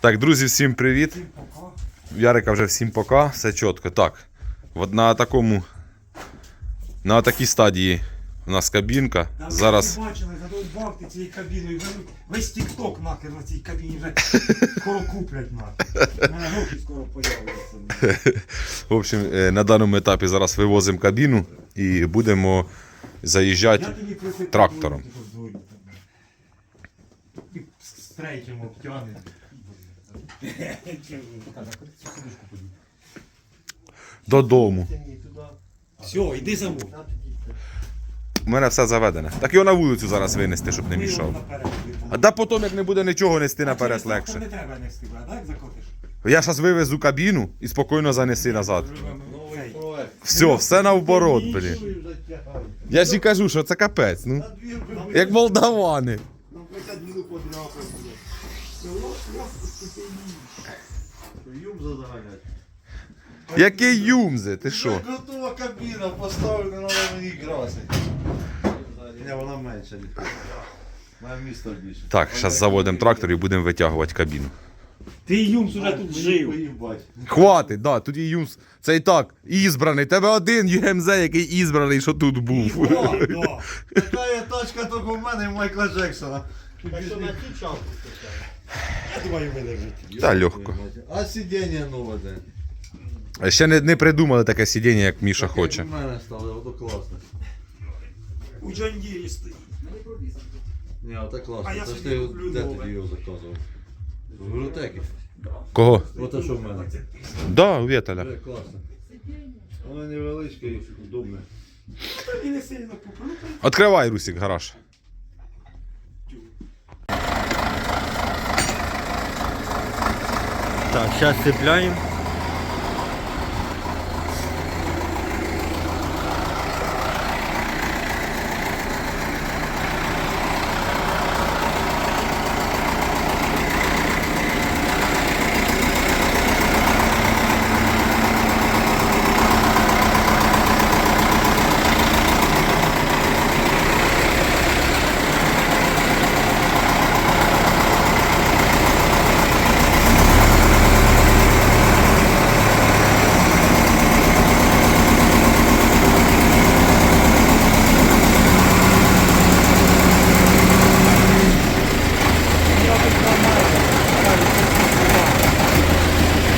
Так, друзі, всім привіт. Ярика вже всім пока, все чітко. Так. От на такому. На такій стадії у нас кабінка. Да, Зараз. не бачили, задовбав ти цією кабіною. Ви- Весь тік-ток нахер на цій кабіні вже скоро куплять нахер. У мене гроші скоро появляться. В общем, е, на даному етапі зараз вивозимо кабіну і будемо заїжджати. Я тобі трактором. І з третім обтягне. Додому. Все, йди замов. У мене все заведене. Так його на вулицю зараз винести, щоб не мішав. А да потім, як не буде нічого нести наперед легше. Не треба нести, брат, так закотиш? Я зараз вивезу кабіну і спокійно занеси назад. Все, все навоборот, блін. Я ж і кажу, що це капець. Ну. Як молдавани. Юмза заганять. Який юмзе, ти що? Готова кабіна, поставлю, не треба мені красити. Ні, вона менша На місто більше. Так, зараз заводимо трактор і будемо витягувати кабіну. Ти юмс уже тут жив. Поїбать. Хватить, да, тут є юмз. Це і так, ізбраний. Тебе один ЮМЗ, який ізбраний, що тут був. Да, да. Така є тачка тільки в мене і в Майкла Джексона. Я думаю, видержить. Та легко. А сидіння нове де. А Ще не, не придумали таке сидіння, як Міша Таке хоче. В мене стало, ото класно. У Джандірі стоїть. Ні, ото класно. А я Це ж собі ти куплю де нове. тоді його заказував? В Гротекі. Кого? Ото що в мене. Да, у Вєталя. Це класно. Воно невеличке і удобне. І не сильно куплю. Відкривай, Русік, гараж. Так, сейчас цепляем.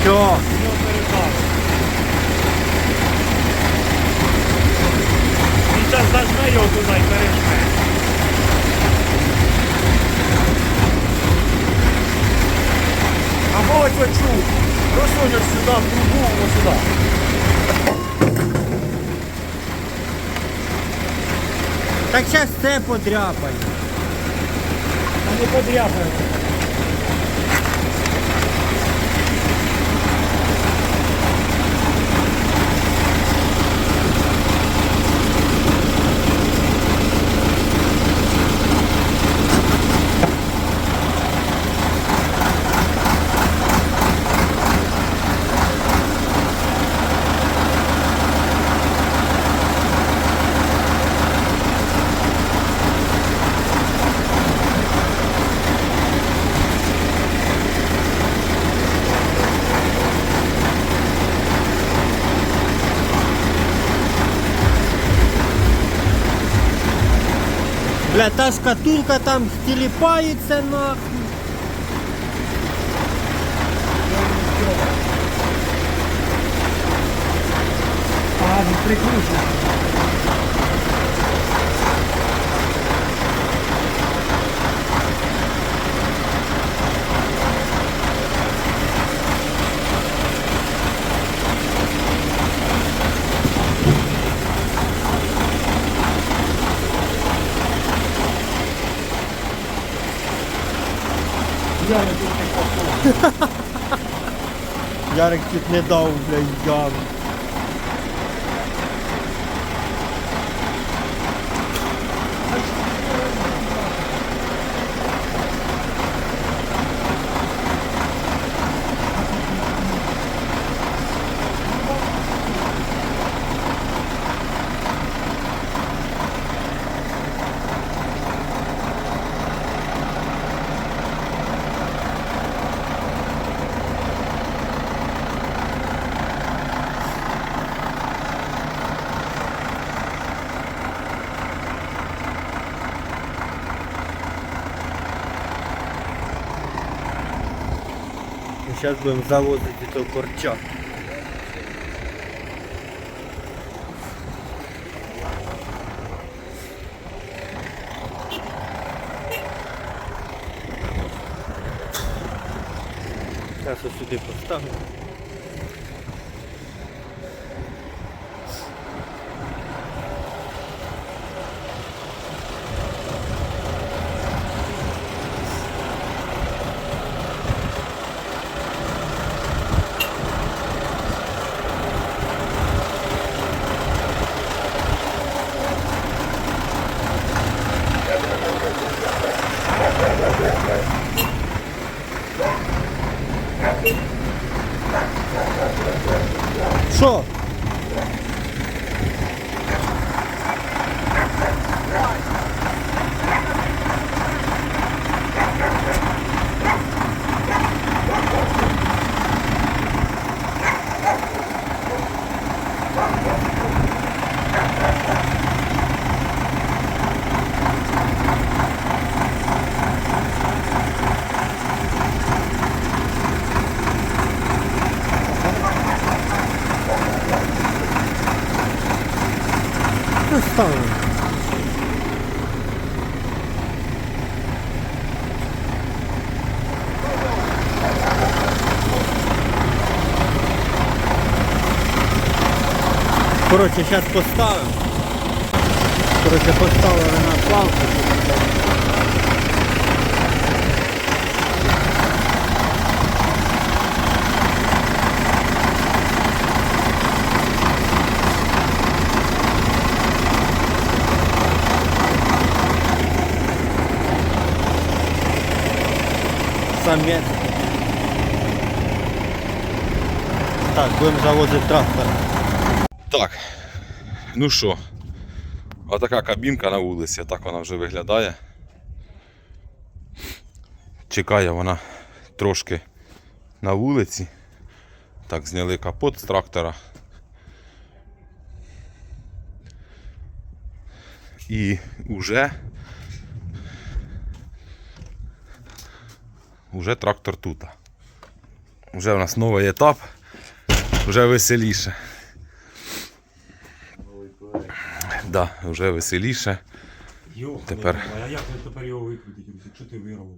Все. Він зараз зажме його туди і пережме. Оцю просунеш сюди, в трубу, ось сюди. Так сейчас це подряпає. А не подряпаємо. Бля, та шкатулка там стіліпається нахуй. А, він Прикручений. Я не тут не попал. Ярик тут не дав, блядь, яму. Зараз будемо завозити того корча. Зараз сюди поставлю. Що? Ставимо. Коротше, зараз поставимо. Коротше, поставили на плавку. Самець. Так, будемо завозити трактор. Так. Ну що, отака кабінка на вулиці, так вона вже виглядає. Чекає вона трошки на вулиці. Так, зняли капот з трактора. І вже Уже трактор тут. Вже у нас новий етап, вже веселіше. Да, вже веселіше. Йо, Тепер. А як ви тепер його викрутити, якщо ти вирвав?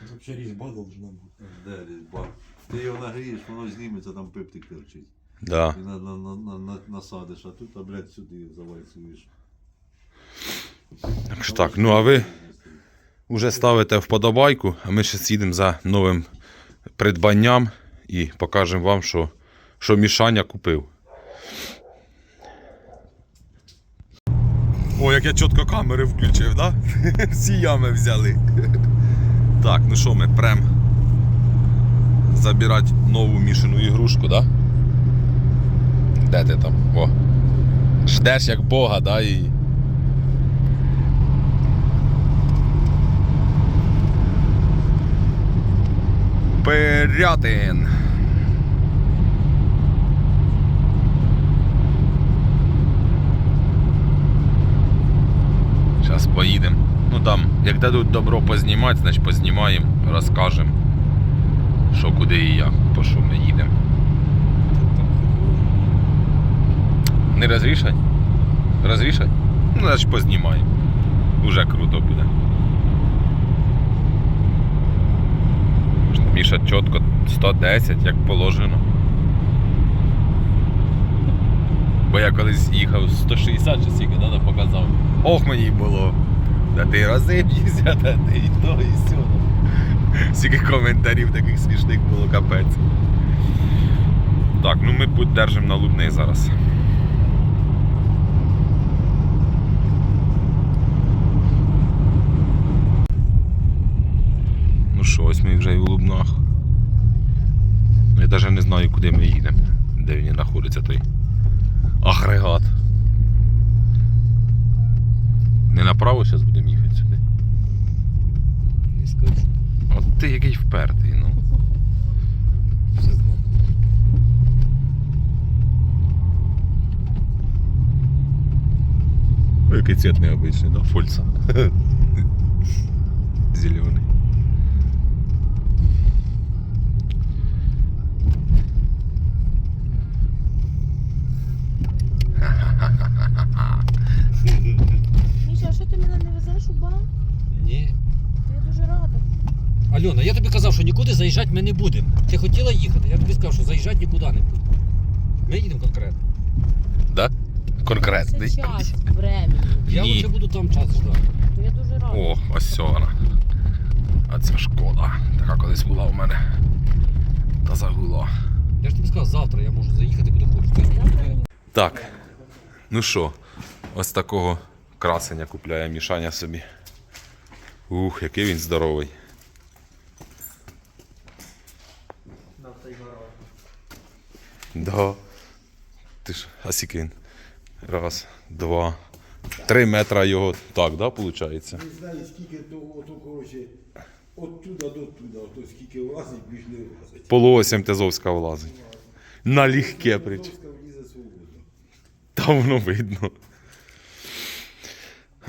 Тут взагалі різьба должна бути. Де різьба? Ти його нагрієш, воно зніметься, там пиптик торчить. Да. І на, на, на, на, на, насадиш, а тут, а блядь, сюди завальцюєш. Так що так, ну а ви вже ставите вподобайку, а ми ще їдемо за новим придбанням і покажемо вам, що, що Мішаня купив. О, як я чітко камери включив, да? Всі ями взяли. Так, ну що ми прям забирати нову мішану ігрушку, да? Де ти там? О. Ждеш як Бога, да? І... Пирятин. Зараз поїдемо. Ну там, як дадуть добро познімати, значить познімаємо, розкажемо, що куди і як, по що ми їдемо. Не розрішать? Розрішать? Ну, значить познімаємо. Уже круто буде. Міша чітко 110, як положено. Бо я колись їхав 160 чи скільки, да, показав. Ох мені було. Та ти розиб'єшся, та ти і то, і сьо. Скільки коментарів таких смішних було капець. Так, ну ми держимо на Лубний зараз. Ну що, ось Лубнах. Ну, Я навіть не знаю, куди ми їдемо, де він знаходиться той агрегат. Не направо зараз будемо їхати сюди. От ти який впертий, ну. Який цвет необычный, да, фольца. нікуди заїжджати ми не будемо. Ти хотіла їхати, я тобі сказав, що заїжджати нікуди не будемо. Ми їдемо конкретно. Да? Конкретний. Це час времени. Я Ні. лише буду там час ждати. Я дуже рада. О, ось ця вона. А це шкода. Така колись була у мене. Та загула. Я ж тобі сказав, завтра я можу заїхати куди хочу. Ти ж мені- Так. Ну що, ось такого красення купляє Мішаня собі. Ух, який він здоровий. Да. Ти ж, а скільки він? Раз, два, три метра його. Так, да, виходить? Не знаю, скільки того, то, коротше, оттуда до туди, ото скільки влазить, більш не влазить. Полуосім Тезовська влазить. Налегке прич. Доска влізе свободно. Там воно видно.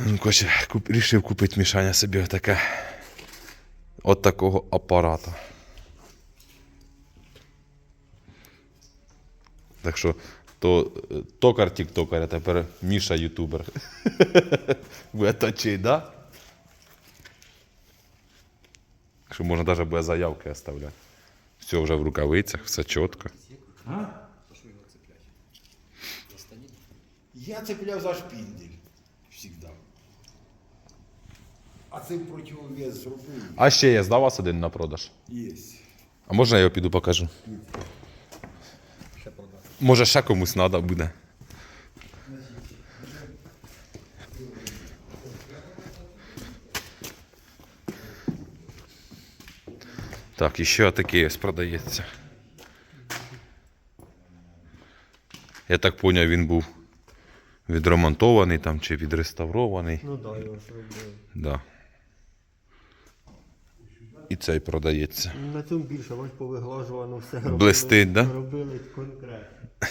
Ну, коротше, куп, рішив купити Мішаня собі отаке. От такого апарата. Так що, то токар тіктокер, а тепер Міша ютубер. Буде да? Так що можна навіть буде заявки оставляти. Все вже в рукавицях, все чітко. Я цепляв за шпіндель. Всегда. А це противовес зробив. А ще є, здав вас один на продаж. Є. А можна я його піду покажу? Може, ще комусь треба буде. Так, і ще такий ось продається. Я так поняв, він був відремонтований там чи відреставрований. Ну так, його ж робили. Да. І цей продається. На цьому більше, бач, повиглажувано все робили. Блистить, да? Робили конкретно.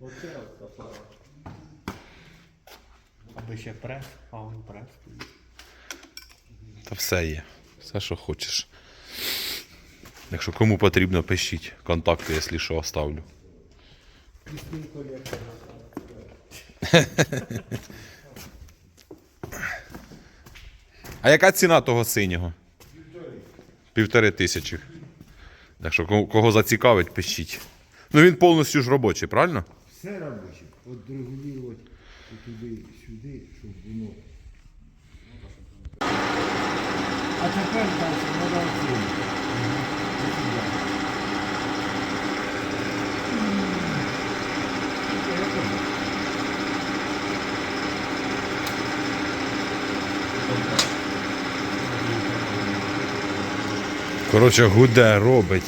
Оце от апарат. Аби ще прес, а он прес. Та все є. Все, що хочеш. Якщо кому потрібно, пишіть. Контакти, якщо що, оставлю. А яка ціна того синього? Півтори тисячі. Так що кого- зацікавить, пишіть. Ну він повністю ж робочий, правильно? Все робоче. От регулювати туди, сюди, щоб воно. А тепер далі треба оцінити. Коротше, гуде робить.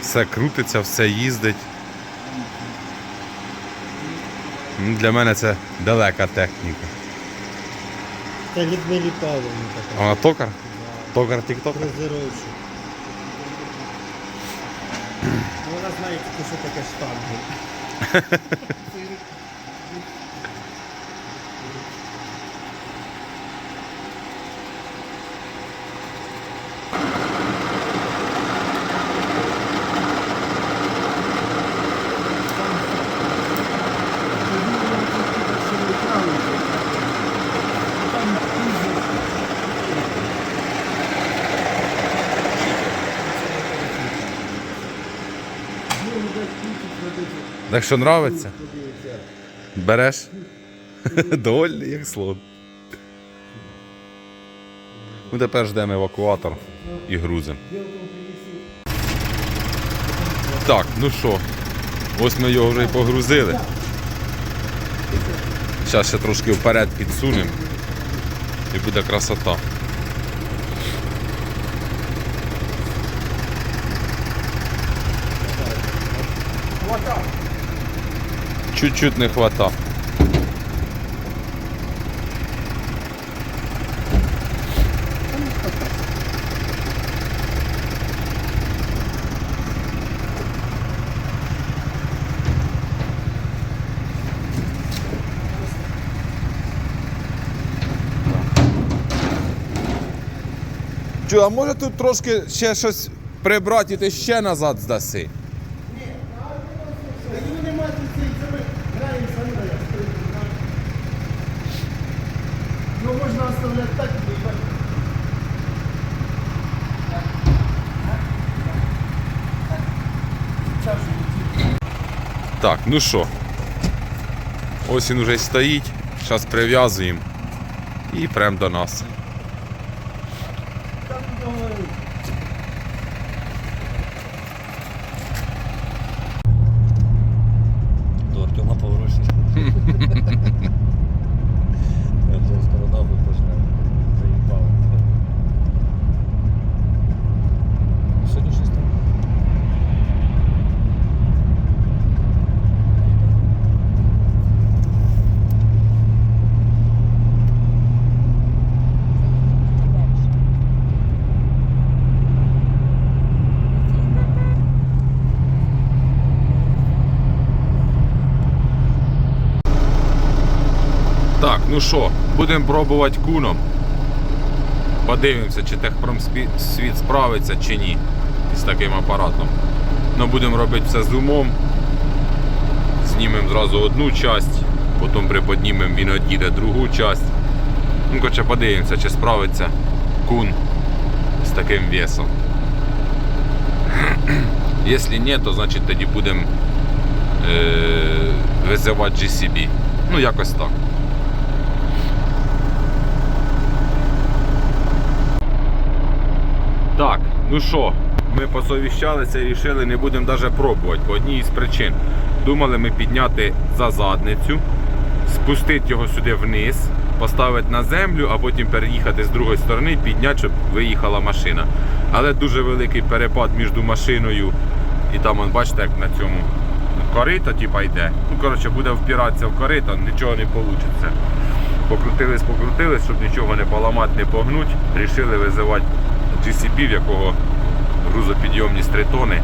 Все крутиться, все їздить. Ну, Для мене це далека техніка. Це Людмилі Павловні така. вона токар? Токар тік-ток? Фрезеровщик. Ну, Вона знає що таке штанги. Так що нравиться? Береш? Довольний, як слон. Ну тепер ждемо евакуатор і грузимо. Так, ну що, ось ми його вже і погрузили. Зараз ще трошки вперед підсунемо і буде красота. Чуть-чуть не хвата. Чу, а може тут трошки ще щось прибрати і ти ще назад здаси? Так, ну що, ось він уже стоїть. Зараз прив'язуємо і прям до нас. До Артема поворошиш. Я вже скоро нахуй почне. Заїбав. Сьогодні щось там. Так, ну що, будемо пробувати куном. Подивимося, чи техпромсвіт справиться чи ні з таким апаратом. Ну, будемо робити все з умом. Знімемо зразу одну часть, потім приподнімемо, він одіде другу часть. Ну, коротше, подивимося, чи справиться кун з таким весом. Якщо ні, то значить тоді будемо е- визивати GCB. Ну, якось так. Так, ну що, ми посовіщалися і вирішили, не будемо навіть пробувати по одній із причин. Думали ми підняти за задницю, спустити його сюди вниз, поставити на землю, а потім переїхати з другої сторони, підняти, щоб виїхала машина. Але дуже великий перепад між машиною і там, он, бачите, як на цьому корито типа, йде. Ну, коротше, буде впиратися в корито, нічого не вийде. Покрутились, покрутились, щоб нічого не поламати, не погнути. Рішили визивати GCB, в якого грузопідйомність 3 тони.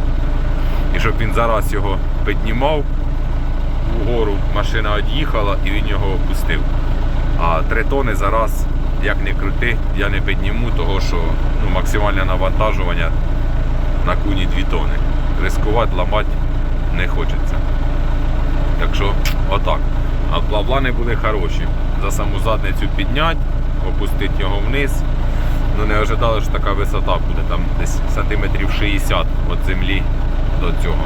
І щоб він зараз його піднімав угору, машина від'їхала і він його опустив. А 3 тони зараз, як не крути, я не підніму, того що ну, максимальне навантажування на куні 2 тони. Рискувати, ламати не хочеться. Так що, отак. А пла- плани були хороші. За саму задницю підняти, опустити його вниз. Ну не ожидали, що така висота буде, там десь сантиметрів 60 від землі до цього.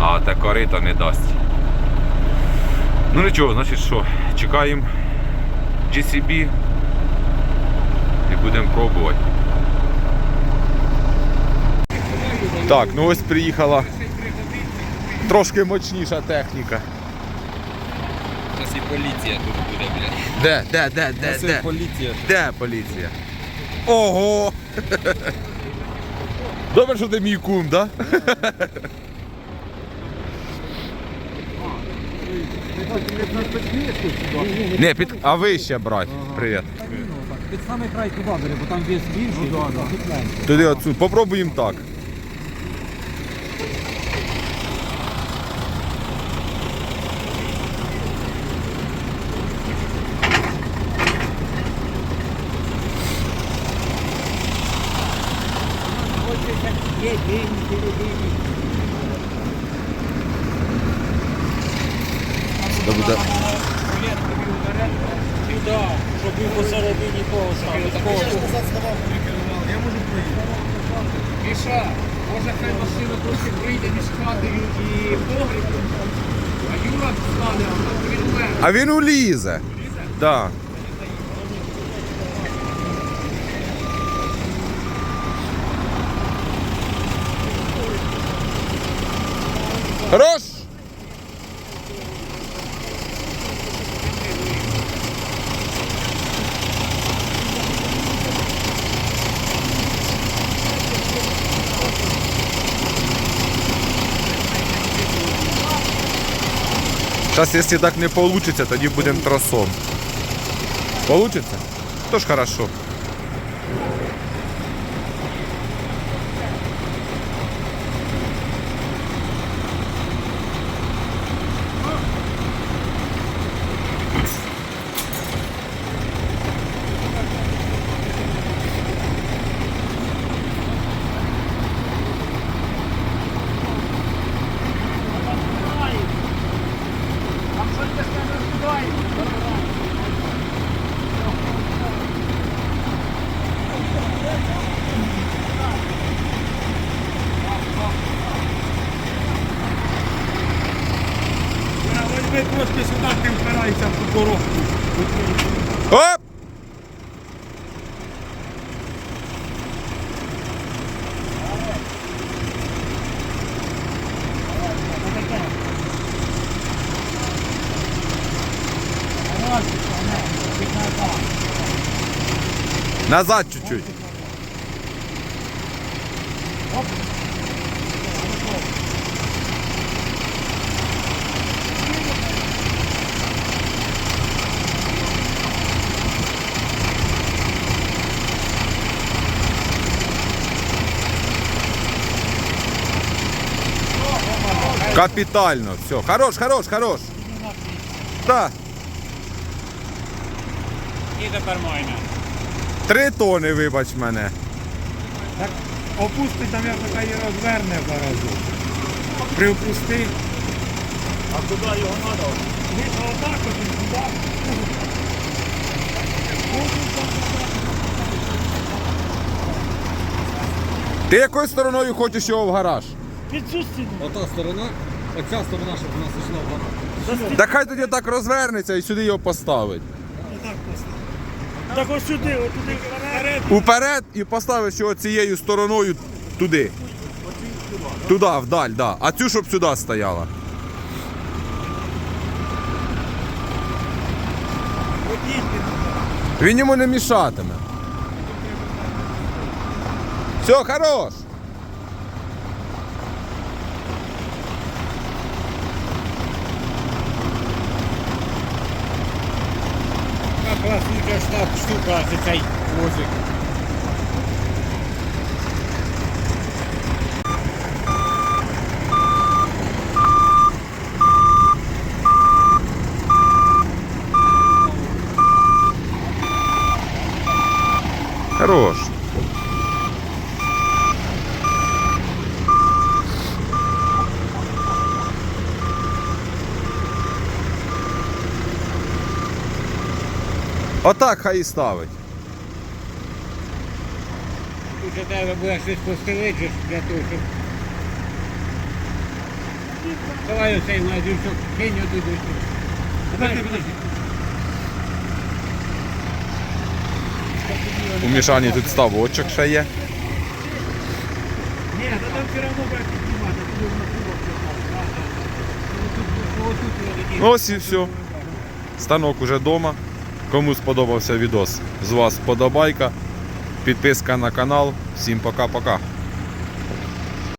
А те корита не дасть. Ну нічого, значить що, чекаємо GCB і будемо пробувати. Так, ну ось приїхала трошки мощніша техніка. Зараз і поліція тут буде, блядь. Де, де, де, де, де? поліція. Де поліція? Ого! Добре, що ти мій кум, да? Не, під... а вище брать. Привіт. Під самий край туди бери, бо там вес більший, тут менше. Туди отсюди. Попробуємо так. Це буде Щоб він посередині того став. Міша, може хай машина трохи прийде між хатою і погрібом, а Юра стане, а він вмер. А він улізе. Да. Хорош! Сейчас, если так не получится, тоді будемо тросом. Получится? Тоже хорошо. Трошки сюди ти впираєшся в ту коробку. Оп! Назад чуть-чуть. Капітально, все. Хорош, хорош, хорош. Так. І тепер майна. Три тони, вибач мене. Так опусти, там я така і розверне зараз. Приопусти. А куди його треба? Отак от, і туди. Ти якою стороною хочеш його в гараж? Ота сторона, оця сторона, щоб у нас йшла вона. Так хай тоді так розвернеться і сюди його поставить. Так ось сюди, от туди вперед. Уперед і поставиш його цією стороною туди. Туди, вдаль, да. А цю, щоб сюди стояла. Він йому не мішатиме. Все, хорош. Така класненька штаб штука, це цей возик. Хорош. Отак хай і ставить. Тут треба буде щось постелити для того, щоб... Давай оцей майдучок, кинь отут. Подожди, подожди. У Мішані тут ставочок ще є. Ні, та там все одно буде піднімати, туди вона туди Ось і все. Станок уже вдома. Кому сподобався відос, з вас подобайка, підписка на канал. Всім пока-пока.